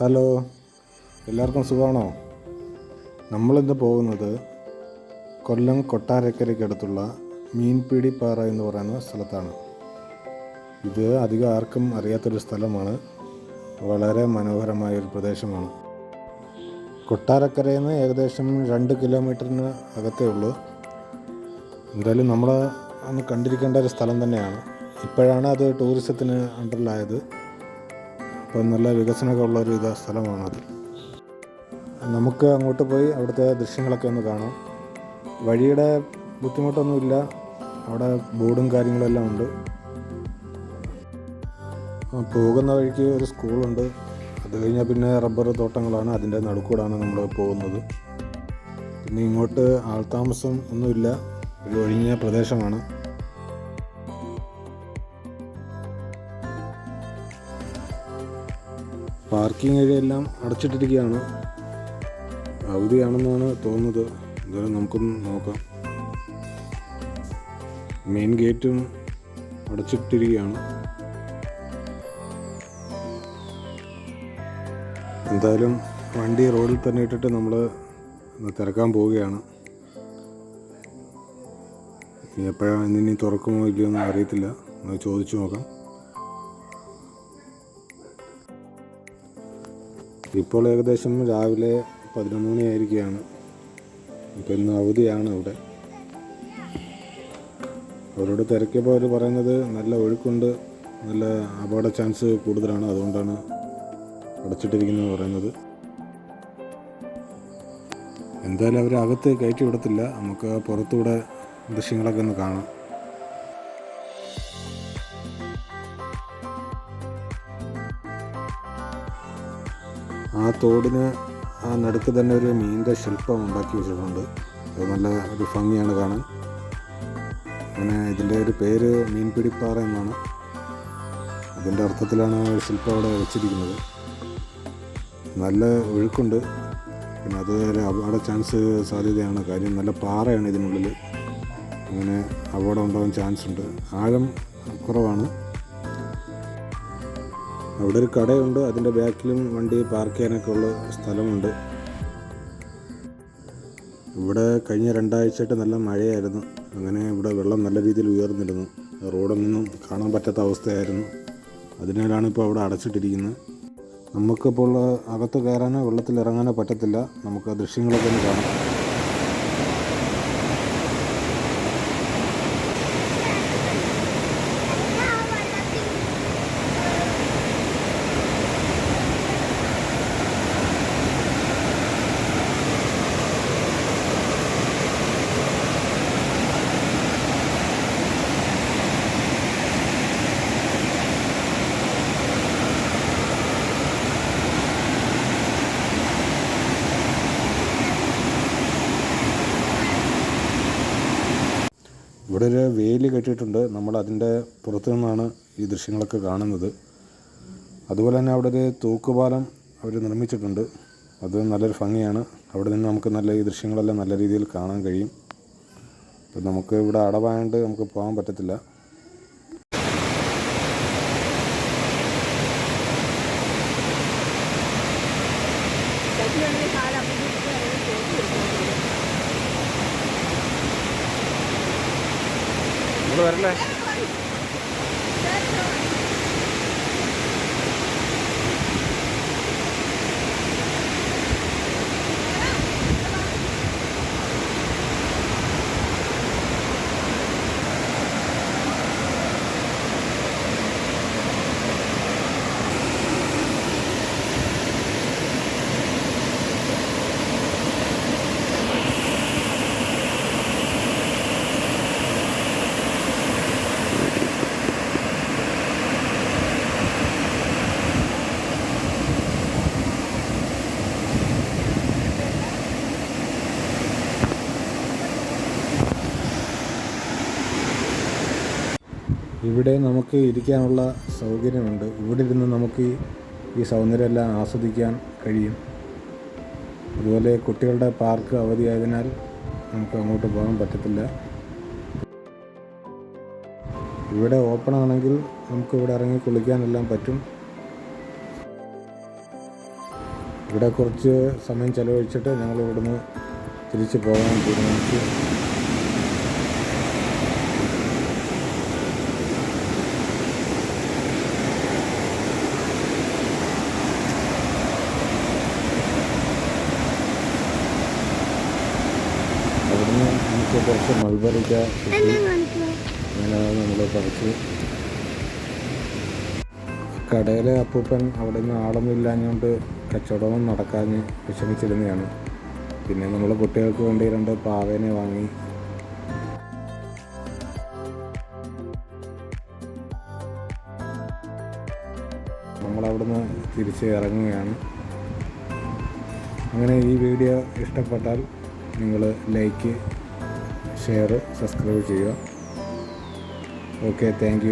Hello. എല്ലാവർക്കും സുഖമാണോ? നമ്മളിന്ന് പോകുന്നത് കൊല്ലം കൊട്ടാരക്കരയ്ക്കടുത്തുള്ള മീൻപിടിപ്പാറ എന്ന് പറയുന്ന സ്ഥലത്താണ്. ഇത് അധികം ആർക്കും അറിയാത്തൊരു സ്ഥലമാണ്. വളരെ മനോഹരമായ ഒരു പ്രദേശമാണ്. കൊട്ടാരക്കരയിൽ നിന്ന് ഏകദേശം രണ്ട് കിലോമീറ്ററിന് അകത്തേ ഉള്ളൂ. എന്തായാലും നമ്മൾ ഒന്ന് കണ്ടിരിക്കേണ്ട ഒരു സ്ഥലം തന്നെയാണ്. ഇപ്പോഴാണ് അത് ടൂറിസത്തിന് അണ്ടറിലായത്. അപ്പം നല്ല വികസനമൊക്കെ ഉള്ള ഒരു ഇതാ സ്ഥലമാണത്. നമുക്ക് അങ്ങോട്ട് പോയി അവിടുത്തെ ദൃശ്യങ്ങളൊക്കെ ഒന്ന് കാണാം. വഴിയുടെ ബുദ്ധിമുട്ടൊന്നുമില്ല. അവിടെ ബോർഡും കാര്യങ്ങളെല്ലാം ഉണ്ട്. പോകുന്ന വഴിക്ക് ഒരു സ്കൂളുണ്ട്. അത് കഴിഞ്ഞാൽ പിന്നെ റബ്ബർ തോട്ടങ്ങളാണ്. അതിന്റെ നടുക്കൂടാണ് നമ്മൾ പോകുന്നത്. പിന്നെ ഇങ്ങോട്ട് ആൾതാമസം ഒന്നുമില്ല. ഒരു ഒഴിഞ്ഞ പ്രദേശമാണ്. പാർക്കിംഗ് ഏരിയ എല്ലാം അടച്ചിട്ടിരിക്കുകയാണ്. അവധിയാണെന്നാണ് തോന്നുന്നത്. എന്തായാലും നമുക്കൊന്ന് നോക്കാം. മെയിൻ ഗേറ്റും അടച്ചിട്ടിരിക്കുകയാണ്. എന്തായാലും വണ്ടി റോഡിൽ തന്നെ ഇട്ടിട്ട് നമ്മൾ തിരക്കാൻ പോവുകയാണ്. എപ്പോഴാണ് ഇനി തുറക്കുമോ ഇല്ലയോ എന്ന് അറിയത്തില്ല ചോദിച്ചു നോക്കാം. ഇപ്പോൾ ഏകദേശം രാവിലെ പതിനൊന്ന് മണിയായിരിക്കുകയാണ്. ഇപ്പം ഇന്ന് അവധിയാണ് അവിടെ. അവരോട് തിരക്കിയപ്പോൾ അവർ പറയുന്നത് നല്ല ഒഴുക്കുണ്ട് നല്ല അപകട ചാൻസ് കൂടുതലാണ് അതുകൊണ്ടാണ് അടച്ചിട്ടിരിക്കുന്നത് പറയുന്നത്. എന്തായാലും അവർ അകത്ത് കയറ്റി വിടത്തില്ല. നമുക്ക് പുറത്തൂടെ ദൃശ്യങ്ങളൊക്കെ ഒന്ന് കാണാം. ആ തോടിന് ആ നടുക്ക് തന്നെ ഒരു മീനിന്റെ ശില്പം ഉണ്ടാക്കി വെച്ചിട്ടുണ്ട്. അത് നല്ല ഒരു ഭംഗിയാണ് കാണാൻ. അങ്ങനെ ഇതിന്റെ ഒരു പേര് മീൻപിടിപ്പാറ എന്നാണ്. അതിന്റെ അർത്ഥത്തിലാണ് ശില്പം അവിടെ വെച്ചിരിക്കുന്നത്. നല്ല ഒഴുക്കുണ്ട്. പിന്നെ അത് അവിടെ ചാൻസ് സാധ്യതയാണ്. കാര്യം നല്ല പാറയാണ് ഇതിനുള്ളിൽ അങ്ങനെ അപകടം ഉണ്ടാകാൻ ചാൻസ് ഉണ്ട് ആഴം കുറവാണ്. അവിടെ ഒരു കടയുണ്ട് അതിന്റെ ബാക്കിലും വണ്ടി പാർക്ക് ചെയ്യാനൊക്കെ ഉള്ള സ്ഥലമുണ്ട്. ഇവിടെ കഴിഞ്ഞ രണ്ടാഴ്ചയായിട്ട് നല്ല മഴയായിരുന്നു. അങ്ങനെ ഇവിടെ വെള്ളം നല്ല രീതിയിൽ ഉയർന്നിരുന്നു. റോഡൊന്നും കാണാൻ പറ്റാത്ത അവസ്ഥയായിരുന്നു. അതിനാലാണ് ഇപ്പോൾ അവിടെ അടച്ചിട്ടിരിക്കുന്നത്. നമുക്കിപ്പോൾ അകത്ത് കയറാനോ വെള്ളത്തിൽ ഇറങ്ങാനോ പറ്റത്തില്ല. നമുക്ക് ദൃശ്യങ്ങളൊക്കെ ഒന്ന് കാണാം. ഇവിടെ ഒരു വേലി കെട്ടിയിട്ടുണ്ട്. നമ്മൾ അതിന്റെ പുറത്തു നിന്നാണ് ഈ ദൃശ്യങ്ങളൊക്കെ കാണുന്നത്. അതുപോലെ തന്നെ അവിടെ ഒരു തൂക്കുപാലം അവർ നിർമ്മിച്ചിട്ടുണ്ട്. അത് നല്ലൊരു ഭംഗിയാണ്. അവിടെ നിന്ന് നമുക്ക് നല്ല ഈ ദൃശ്യങ്ങളെല്ലാം നല്ല രീതിയിൽ കാണാൻ കഴിയും. നമുക്ക് ഇവിടെ അടവായതുകൊണ്ട് നമുക്ക് പോകാൻ പറ്റത്തില്ല. ഇവിടെ വരല്ലേ? ഇവിടെ നമുക്ക് ഇരിക്കാനുള്ള സൗകര്യമുണ്ട്. ഇവിടെ ഇരുന്ന് നമുക്ക് ഈ- സൗന്ദര്യമെല്ലാം ആസ്വദിക്കാൻ കഴിയും. അതുപോലെ കുട്ടികളുടെ പാർക്ക് അവധിയായതിനാൽ നമുക്ക് അങ്ങോട്ട് പോകാൻ പറ്റത്തില്ല. ഇവിടെ ഓപ്പൺ ആണെങ്കിൽ നമുക്ക് ഇവിടെ ഇറങ്ങി കുളിക്കാനെല്ലാം പറ്റും. ഇവിടെ കുറച്ച് സമയം ചിലവഴിച്ചിട്ട് ഞങ്ങൾ ഇവിടുന്ന് തിരിച്ചു പോകാൻ തീരുമാനിച്ചു. കുറച്ച് മൾബറിക്ക കിട്ടി അങ്ങനെ നമ്മൾ പറിച്ചു. കടയിലെ അപ്പൂപ്പൻ അവിടെ നിന്ന് ആളൊന്നും ഇല്ലാഞ്ഞുകൊണ്ട് കച്ചവടമൊന്നും നടക്കാഞ്ഞ് വിഷമിച്ചിരുന്നതാണ്. പിന്നെ നമ്മൾ കുട്ടികൾക്ക് വേണ്ടി രണ്ട് പാവേനെ വാങ്ങി. നമ്മളവിടുന്ന് തിരിച്ച് ഇറങ്ങുകയാണ്. അങ്ങനെ ഈ വീഡിയോ ഇഷ്ടപ്പെട്ടാൽ നിങ്ങൾ ലൈക്ക് ഷെയർ സബ്സ്ക്രൈബ് ചെയ്യുക. Okay thank